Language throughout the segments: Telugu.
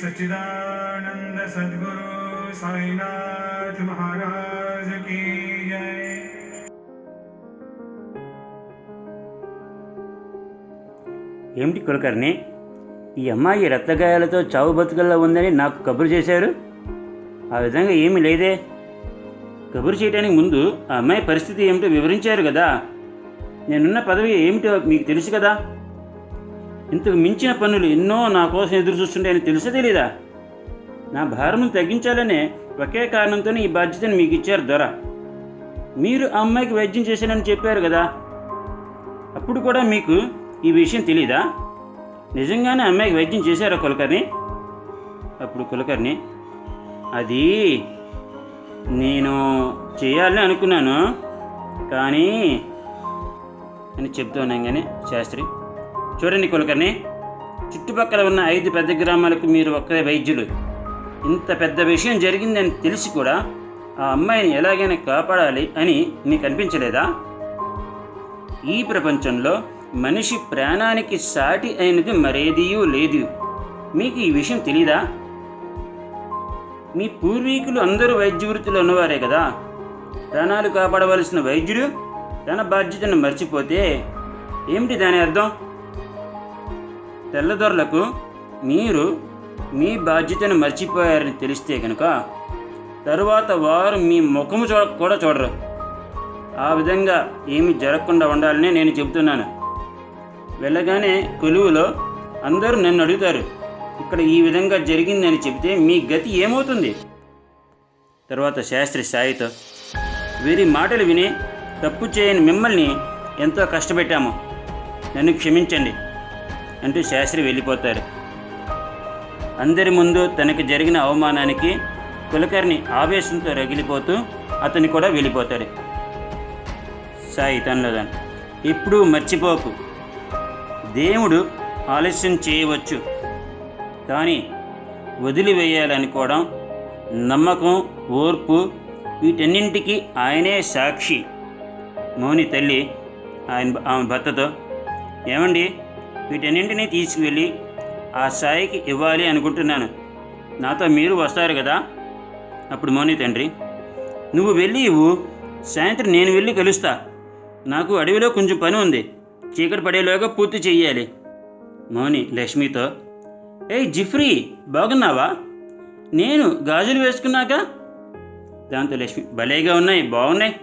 सच्चिदानंद सद्गुरु साईनाथ महाराज की जय ఏమిటి కులకర్ణి ఈ అమ్మాయి రక్తగాయాలతో చావు బతుకల్లో ఉందని నాకు కబురు చేశారు ఆ విధంగా ఏమీ లేదే కబురు చేయడానికి ముందు ఆ అమ్మాయి పరిస్థితి ఏమిటో వివరించారు కదా నేనున్న పదవి ఏమిటో మీకు తెలుసు కదా ఇంతకు మించిన పనులు ఎన్నో నా కోసం ఎదురు చూస్తుంటాయని తెలుసా తెలీదా? నా భారం తగ్గించాలనే ఒకే కారణంతోనే ఈ బాధ్యతను మీకు ఇచ్చారు దొర. మీరు ఆ అమ్మాయికి వైద్యం చేశానని చెప్పారు కదా? అప్పుడు కూడా మీకు ఈ విషయం తెలీదా? నిజంగానే అమ్మాయికి వైద్యం చేశారా కులకర్ణి? అప్పుడు కులకర్ణి అది నేను చేయాలని అనుకున్నాను. కానీ అని చెప్తున్నాను కానీ శాస్త్రి చూడండి కొలకని చుట్టుపక్కల ఉన్న ఐదు పెద్ద గ్రామాలకు మీరు ఒక్కరే వైద్యులు. ఇంత పెద్ద విషయం జరిగిందని తెలిసి కూడా ఆ అమ్మాయిని ఎలాగైనా కాపాడాలి అని మీకు అనిపించలేదా? ఈ ప్రపంచంలో మనిషి ప్రాణానికి సాటి అయినది మరేదియూ లేదు. మీకు ఈ విషయం తెలీదా? మీ పూర్వీకులు అందరూ వైద్య వృత్తిలో ఉన్నవారే కదా. ప్రాణాలు కాపాడవలసిన వైద్యుడు తన బాధ్యతను మర్చిపోతే ఏమిటి దాని అర్థం? తెల్లదొరలకు మీరు మీ బాధ్యతను మర్చిపోయారని తెలిస్తే కనుక తరువాత వారు మీ ముఖము చూడ కూడా చూడరు. ఆ విధంగా ఏమి జరగకుండా ఉండాలని నేను చెబుతున్నాను. వెళ్ళగానే కొలువులో అందరూ నన్ను అడుగుతారు ఇక్కడ ఈ విధంగా జరిగిందని చెబితే మీ గతి ఏమవుతుంది? తర్వాత శాస్త్రి సాయితో వీరి మాటలు విని తప్పు చేయని మిమ్మల్ని ఎంతో కష్టపెట్టాము. నన్ను క్షమించండి. అంటూ శాస్త్రి వెళ్ళిపోతారు. అందరి ముందు తనకు జరిగిన అవమానానికి కులకర్ణి ఆవేశంతో రగిలిపోతూ అతని కూడా వెళ్ళిపోతాడు. సాయి తనలో తాను ఎప్పుడూ మర్చిపోకు. దేవుడు ఆలస్యం చేయవచ్చు. కానీ వదిలివేయాలనుకోవడం నమ్మకం ఓర్పు వీటన్నింటికి ఆయనే సాక్షి. మౌని తల్లి ఆయన ఆమె భర్తతో ఏమండి? వీటన్నింటినీ తీసుకువెళ్ళి ఆ సాయికి ఇవ్వాలి అనుకుంటున్నాను. నాతో మీరు వస్తారు కదా? అప్పుడు మౌని తండ్రి నువ్వు వెళ్ళి ఇవ్వు. సాయంత్రం నేను వెళ్ళి కలుస్తా. నాకు అడవిలో కొంచెం పని ఉంది. చీకటి పడేలోగా పూర్తి చెయ్యాలి. మౌని లక్ష్మితో ఏయ్ జిఫ్రీ బాగున్నావా? నేను గాజులు వేసుకున్నాక? దాంతో లక్ష్మి భలేగా ఉన్నాయి బాగున్నాయి.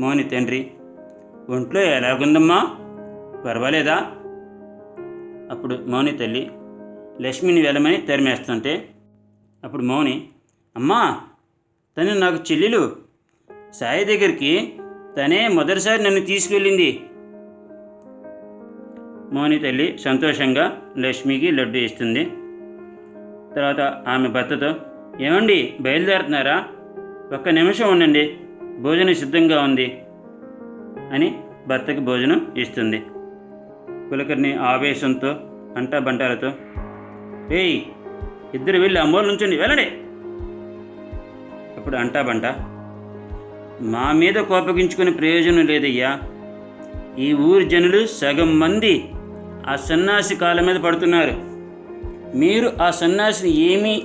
మౌని తండ్రి ఒంట్లో ఎలాగుందమ్మా? పర్వాలేదా? అప్పుడు మౌని తల్లి లక్ష్మిని వెళ్ళమని తరిమేస్తుంటే అప్పుడు మౌని అమ్మా తను నాకు చెల్లెలు. సాయి దగ్గరికి తనే మొదటిసారి నన్ను తీసుకెళ్ళింది. మౌని తల్లి సంతోషంగా లక్ష్మికి లడ్డు ఇస్తుంది. తర్వాత ఆమె భర్తతో ఏమండి బయలుదేరుతున్నారా? ఒక్క నిమిషం ఉండండి. భోజనం సిద్ధంగా ఉంది అని భర్తకి భోజనం ఇస్తుంది. కులకర్ణి ఆవేశంతో అంటా బంటాలతో ఏయ్ ఇద్దరు వెళ్ళి అమ్మోలు నుంచండి వెళ్ళండి. అప్పుడు అంటా బంట మా మీద కోపగించుకునే ప్రయోజనం లేదయ్యా. ఈ ఊరి జనులు సగం మంది ఆ సన్నాసి కాళ్ళ మీద పడుతున్నారు. మీరు ఆ సన్నాసిని ఏమీ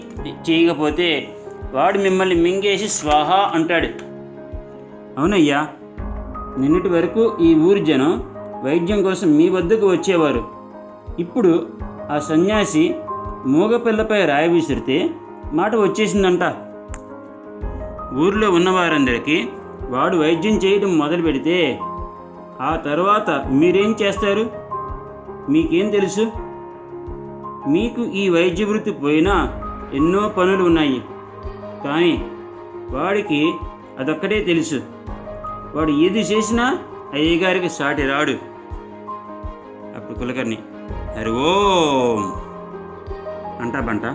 చేయకపోతే వాడు మిమ్మల్ని మింగేసి స్వాహా అంటాడు. అవునయ్యా. నిన్నటి వరకు ఈ ఊరి జనం వైద్యం కోసం మీ వద్దకు వచ్చేవారు. ఇప్పుడు ఆ సన్యాసి మూగపిల్లపై రాయి విసిరితే మాట వచ్చేసిందంట. ఊర్లో ఉన్నవారందరికీ వాడు వైద్యం చేయడం మొదలు పెడితే ఆ తర్వాత మీరేం చేస్తారు? మీకేం తెలుసు? మీకు ఈ వైద్య వృత్తి పోయినా ఎన్నో పనులు ఉన్నాయి. కానీ వాడికి అదొక్కటే తెలుసు. వాడు ఏది చేసినా అయ్యగారికి సాటి రాడు. కులకర్ణి హరి ఓం. అంటా బంట.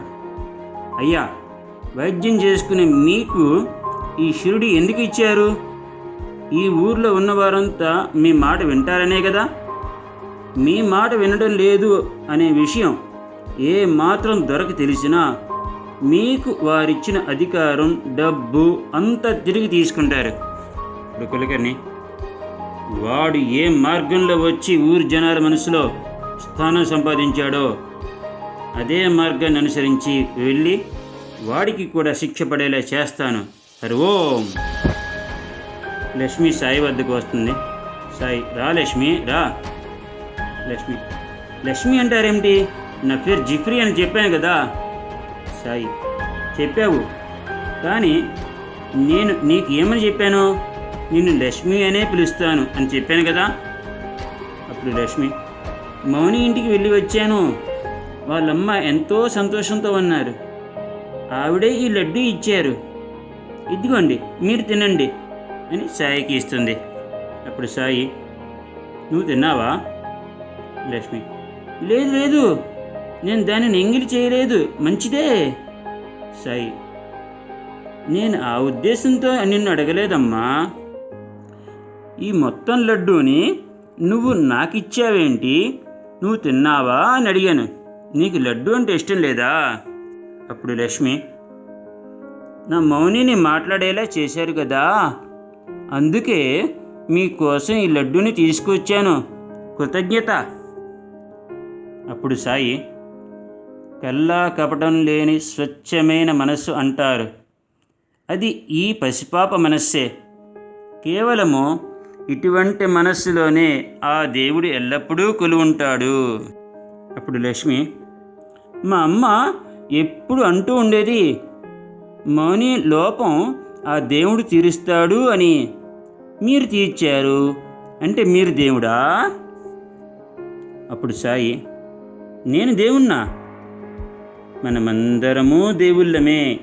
అయ్యా వైద్యం చేసుకునే మీకు ఈ షిరుడి ఎందుకు ఇచ్చారు? ఈ ఊర్లో ఉన్నవారంతా మీ మాట వింటారనే కదా? మీ మాట వినడం లేదు అనే విషయం ఏ మాత్రం దొరక తెలిసినా మీకు వారిచ్చిన అధికారం డబ్బు అంతా తిరిగి తీసుకుంటారు. ఇప్పుడు కులకర్ణి వాడు ఏ మార్గంలో వచ్చి ఊరు జనాల మనసులో స్థానం సంపాదించాడో అదే మార్గాన్ని అనుసరించి వెళ్ళి వాడికి కూడా శిక్ష పడేలా చేస్తాను. హరి ఓం. లక్ష్మి సాయి వద్దకు వస్తుంది. సాయి రా లక్ష్మి రా. లక్ష్మి. లక్ష్మి అంటారేమిటి? నా పేరు జిఫ్రీ అని చెప్పాను కదా. సాయి చెప్పావు. కానీ నేను నీకు ఏమని చెప్పాను? నిన్ను లక్ష్మి అనే పిలుస్తాను అని చెప్పాను కదా. అప్పుడు లక్ష్మి మౌని ఇంటికి వెళ్ళి వచ్చాను. వాళ్ళమ్మ ఎంతో సంతోషంతో ఉన్నారు ఆవిడే ఈ లడ్డు ఇచ్చారు. ఇదిగోండి మీరు తినండి అని సాయికి ఇస్తుంది. అప్పుడు సాయి నువ్వు తిన్నావా? లక్ష్మి లేదు లేదు నేను దానిని ఎంగిలి చేయలేదు మంచిదే. సాయి నేను ఆ ఉద్దేశంతో నిన్ను అడగలేదమ్మా. ఈ మొత్తం లడ్డూని నువ్వు నాకిచ్చావేంటి? నువ్వు తిన్నావా అని అడిగాను. నీకు లడ్డు అంటే ఇష్టం లేదా? అప్పుడు లక్ష్మి నా మౌనిని మాట్లాడేలా చేశారు కదా. అందుకే మీకోసం ఈ లడ్డూని తీసుకొచ్చాను. కృతజ్ఞత. అప్పుడు సాయి కల్లా కపటం లేని స్వచ్ఛమైన మనస్సు అంటారు. అది ఈ పసిపాప మనస్సే. కేవలము ఇటువంటి మనస్సులోనే ఆ దేవుడు ఎల్లప్పుడూ కొలువుంటాడు అప్పుడు లక్ష్మి మా అమ్మ ఎప్పుడు అంటూ ఉండేది మౌని లోపం ఆ దేవుడు తీరుస్తాడు అని మీరు తీర్చారు. అంటే మీరు దేవుడా? అప్పుడు సాయి నేను దేవుణ్ణా? మనమందరము దేవుళ్ళమే.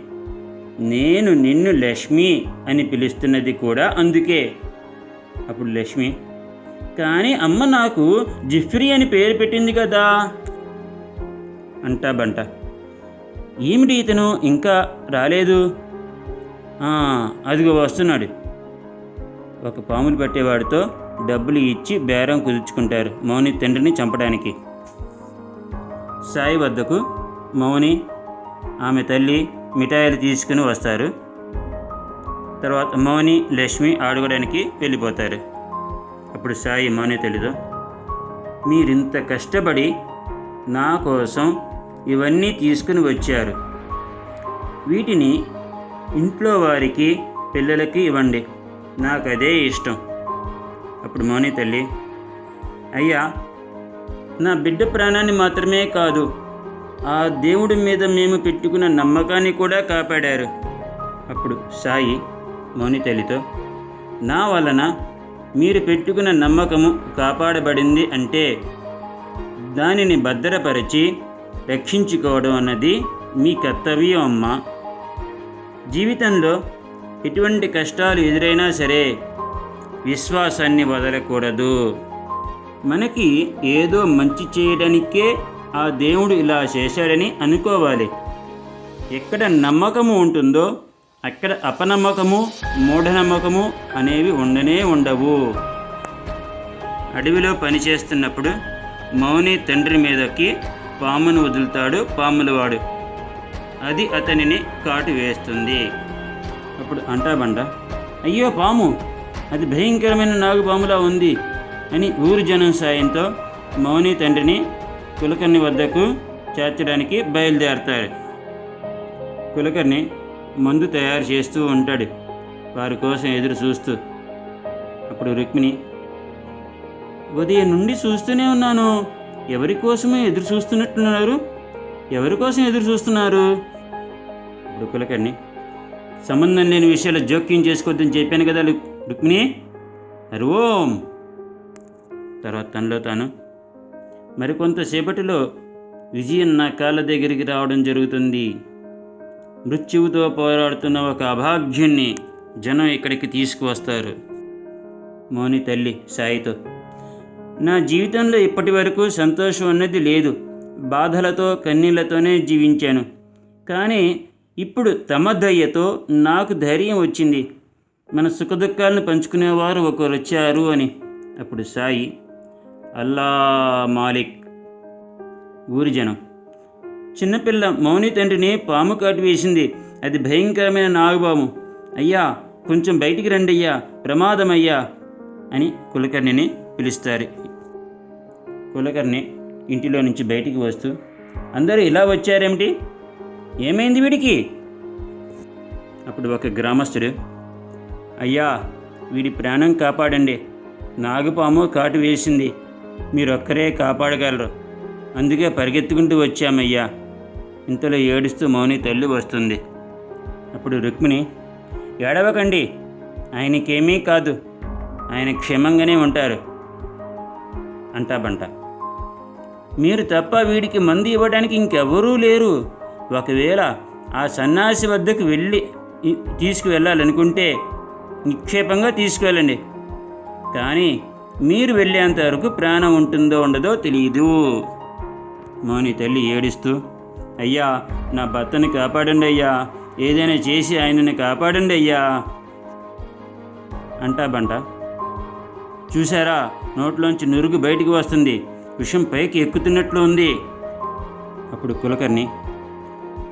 నేను నిన్ను లక్ష్మి అని పిలుస్తున్నది కూడా అందుకే. అప్పుడు లక్ష్మి కానీ అమ్మ నాకు జిఫ్రీ అని పేరు పెట్టింది కదా అంటా బంట. ఏమిటి ఇతను? ఇంకా రాలేదు? అదిగో వస్తున్నాడు. ఒక పాములు పట్టేవాడితో డబ్బులు ఇచ్చి బేరం కుదుర్చుకుంటారు మౌని తండ్రిని చంపడానికి. సాయి వద్దకు మౌని ఆమె తల్లి మిఠాయిలు తీసుకుని వస్తారు. తర్వాత మౌని లక్ష్మి అడగడానికి వెళ్ళిపోతారు. అప్పుడు సాయి మౌని తెలీదు. మీరింత కష్టపడి నా కోసం ఇవన్నీ తీసుకుని వచ్చారు. వీటిని ఇంట్లో వారికి పిల్లలకి ఇవ్వండి. నాకు అదే ఇష్టం. అప్పుడు మౌని తల్లి అయ్యా నా బిడ్డ ప్రాణాన్ని మాత్రమే కాదు ఆ దేవుడి మీద మేము పెట్టుకున్న నమ్మకాన్ని కూడా కాపాడారు. అప్పుడు సాయి మౌనితల్లితో నా వలన మీరు పెట్టుకున్న నమ్మకము కాపాడబడింది అంటే దానిని భద్రపరిచి రక్షించుకోవడం అన్నది మీ కర్తవ్యం అమ్మ. జీవితంలో ఎటువంటి కష్టాలు ఎదురైనా సరే విశ్వాసాన్ని వదలకూడదు. మనకి ఏదో మంచి చేయడానికే ఆ దేవుడు ఇలా చేశాడని అనుకోవాలి. ఎక్కడ నమ్మకము ఉంటుందో అక్కడ అపనమ్మకము మూఢనమ్మకము అనేవి ఉండనే ఉండవు. అడవిలో పనిచేస్తున్నప్పుడు మౌని తండ్రి మీదకి పామును వదులుతాడు పాములవాడు. అది అతనిని కాటు వేస్తుంది. అప్పుడు అంటాబండ అయ్యో పాము అది భయంకరమైన నాగుపాములా ఉంది అని ఊరు జనం సాయంతో మౌని తండ్రిని కులకర్ణి వద్దకు చేర్చడానికి బయలుదేరతారు. కులకర్ణి మందు తయారు చేస్తూ ఉంటాడు. వారి కోసం ఎదురు చూస్తూ. అప్పుడు రుక్మిణి ఉదయం నుండి చూస్తూనే ఉన్నాను. ఎవరి కోసమే ఎదురు చూస్తున్నట్టున్నారు? ఎవరి కోసం ఎదురు చూస్తున్నారు? ఇప్పుడు కులకర్ణి సంబంధం లేని విషయాలు జోక్యం చేసుకోవద్దని చెప్పాను కదా రుక్మిణి. హరి ఓం. తర్వాత తనలో తాను మరికొంతసేపటిలో విజయం నా కాళ్ళ దగ్గరికి రావడం జరుగుతుంది. మృత్యువుతో పోరాడుతున్న ఒక అభాగ్యుణ్ణి జనం ఇక్కడికి తీసుకువస్తారు. మౌని తల్లి సాయితో నా జీవితంలో ఇప్పటి వరకు సంతోషం అన్నది లేదు. బాధలతో కన్నీళ్ళతోనే జీవించాను. కానీ ఇప్పుడు తమ దయ్యతో నాకు ధైర్యం వచ్చింది. మన సుఖదుఖాలను పంచుకునేవారు ఒకరు వచ్చారు అని. అప్పుడు సాయి అల్లా మాలిక్ ఊరి జనం. చిన్నపిల్ల మౌని తండ్రిని పాము కాటు వేసింది. అది భయంకరమైన నాగుబాము. అయ్యా కొంచెం బయటికి రండి అయ్యా ప్రమాదమయ్యా అని కులకర్ణిని పిలుస్తారు. కులకర్ణి ఇంటిలో నుంచి బయటికి వస్తూ అందరూ ఇలా వచ్చారేమిటి? ఏమైంది వీడికి? అప్పుడు ఒక గ్రామస్తుడు అయ్యా వీడి ప్రాణం కాపాడండి. నాగుపాము కాటు వేసింది. మీరొక్కరే కాపాడగలరు. అందుకే పరిగెత్తుకుంటూ వచ్చామయ్యా. ఇంతలో ఏడుస్తూ మౌని తల్లి వస్తుంది. అప్పుడు రుక్మిణి ఏడవకండి. ఆయనకేమీ కాదు. ఆయన క్షేమంగానే ఉంటారు. అంటాబంట. మీరు తప్ప వీడికి మందు ఇవ్వడానికి ఇంకెవరూ లేరు. ఒకవేళ ఆ సన్యాసి వద్దకు వెళ్ళి తీసుకువెళ్ళాలనుకుంటే నిక్షేపంగా తీసుకువెళ్ళండి. కానీ మీరు వెళ్ళేంత వరకు ప్రాణం ఉంటుందో ఉండదో తెలియదు మౌని తల్లి ఏడుస్తూ అయ్యా నా భర్తని కాపాడండి అయ్యా. ఏదైనా చేసి ఆయనని కాపాడండి అయ్యా. అంటాబంట చూసారా నోట్లోంచి నురుగు బయటికి వస్తుంది. విషం పైకి ఎక్కుతున్నట్లు ఉంది. అప్పుడు కులకర్ణి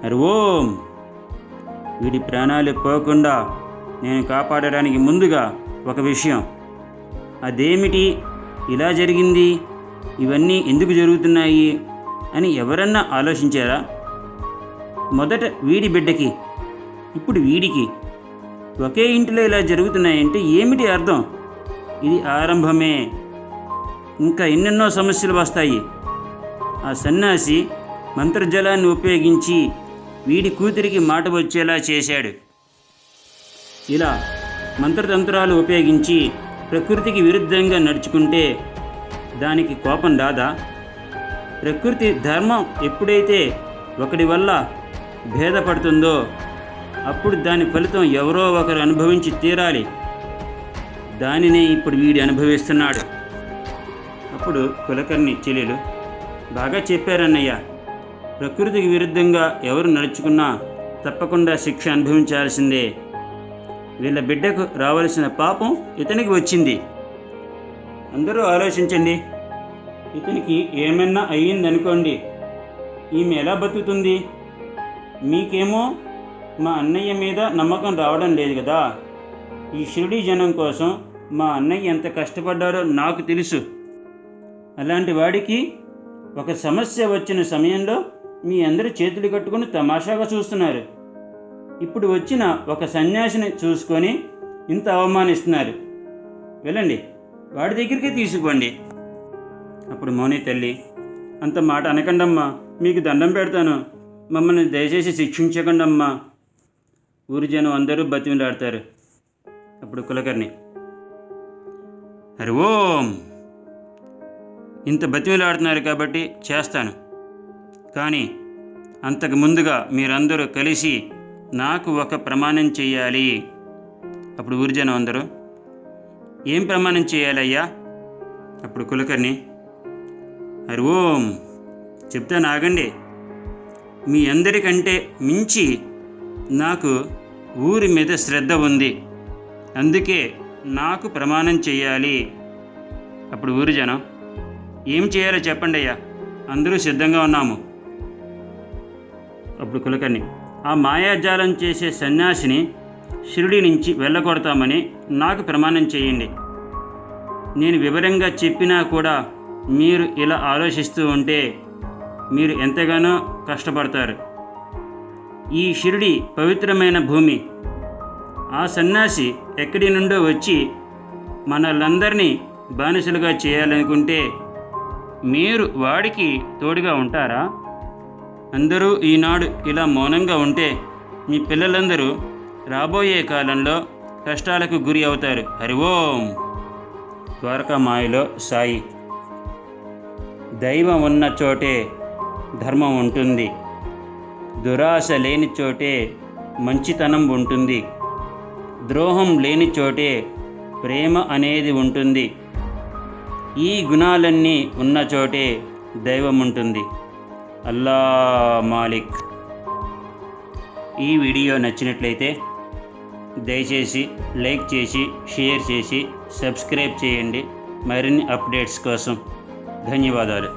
అరే ఓం వీడి ప్రాణాలు పోకుండా నేను కాపాడడానికి ముందుగా ఒక విషయం. అదేమిటి? ఇలా జరిగింది? ఇవన్నీ ఎందుకు జరుగుతున్నాయి? అని ఎవరన్నా ఆలోచించారా? మొదట వీడి బిడ్డకి ఇప్పుడు వీడికి. ఒకే ఇంటిలో ఇలా జరుగుతున్నాయంటే ఏమిటి అర్థం? ఇది ఆరంభమే. ఇంకా ఎన్నెన్నో సమస్యలు వస్తాయి. ఆ సన్యాసి మంత్రజలాన్ని ఉపయోగించి వీడి కూతురికి మాట వచ్చేలా చేశాడు. ఇలా మంత్రతంత్రాలు ఉపయోగించి ప్రకృతికి విరుద్ధంగా నడుచుకుంటే దానికి కోపం రాదా? ప్రకృతి ధర్మం ఎప్పుడైతే ఒకడి వల్ల భేదపడుతుందో అప్పుడు దాని ఫలితం ఎవరో ఒకరు అనుభవించి తీరాలి. దానినే ఇప్పుడు వీడి అనుభవిస్తున్నాడు. అప్పుడు కులకర్ణి చెల్లెలు బాగా చెప్పారన్నయ్య. ప్రకృతికి విరుద్ధంగా ఎవరు నడుచుకున్నా తప్పకుండా శిక్ష అనుభవించాల్సిందే. వీళ్ళ బిడ్డకు రావలసిన పాపం ఇతనికి వచ్చింది. అందరూ ఆలోచించండి. ఇతనికి ఏమన్నా అయ్యిందనుకోండి ఈమె ఎలా బతుకుతుంది? మీకేమో మా అన్నయ్య మీద నమ్మకం రావడం లేదు కదా. ఈ షిరిడి జనం కోసం మా అన్నయ్య ఎంత కష్టపడ్డారో నాకు తెలుసు. అలాంటి వాడికి ఒక సమస్య వచ్చిన సమయంలో మీ అందరూ చేతులు కట్టుకుని తమాషాగా చూస్తున్నారు. ఇప్పుడు వచ్చిన ఒక సన్యాసిని చూసుకొని ఇంత అవమానిస్తున్నారు. వెళ్ళండి వాడి దగ్గరికే తీసుకోండి. అప్పుడు మౌని తల్లి అంత మాట అనకండమ్మా మీకు దండం పెడతాను. మమ్మల్ని దయచేసి శిక్షించకండమ్మా. ఊరి జనం అందరూ బతిమిలాడతారు. అప్పుడు కులకర్ణి హరి ఓం ఇంత బతిమిలాడుతున్నారు కాబట్టి చేస్తాను. కానీ అంతకు ముందుగా మీరందరూ కలిసి నాకు ఒక ప్రమాణం చేయాలి అప్పుడు ఊరిజనం అందరూ ఏం ప్రమాణం చేయాలయ్యా అప్పుడు కులకర్ణి హరి ఓం చెప్తాను ఆగండి. మీ అందరికంటే మించి నాకు ఊరి మీద శ్రద్ధ ఉంది. అందుకే నాకు ప్రమాణం చేయాలి. అప్పుడు ఊరి జనం ఏం చేయాలో చెప్పండి అయ్యా అందరూ సిద్ధంగా ఉన్నాము. అప్పుడు కులకర్ణి ఆ మాయాజాలం చేసే సన్యాసిని షిరిడి నుంచి వెళ్ళగొడతామని నాకు ప్రమాణం చేయండి. నేను వివరంగా చెప్పినా కూడా మీరు ఇలా ఆలోచిస్తూ ఉంటే మీరు ఎంతగానో కష్టపడతారు. ఈ షిరిడి పవిత్రమైన భూమి. ఆ సన్యాసి ఎక్కడి నుండో వచ్చి మనలందరినీ బానిసలుగా చేయాలనుకుంటే మీరు వాడికి తోడుగా ఉంటారా? అందరూ ఈనాడు ఇలా మౌనంగా ఉంటే మీ పిల్లలందరూ రాబోయే కాలంలో కష్టాలకు గురి అవుతారు. హరి ఓం! ద్వారకామాయలో సాయి. దైవం ఉన్న చోటే ధర్మం ఉంటుంది. దురాశ లేని చోటే మంచితనం ఉంటుంది. ద్రోహం లేని చోటే ప్రేమ అనేది ఉంటుంది. ఈ గుణాలన్నీ ఉన్న చోటే దైవం ఉంటుంది. అల్లా మాలిక్. ఈ వీడియో నచ్చినట్లయితే దయచేసి లైక్ చేసి షేర్ చేసి సబ్స్క్రైబ్ చేయండి. మరిన్ని అప్డేట్స్ కోసం ధన్యవాదాలు.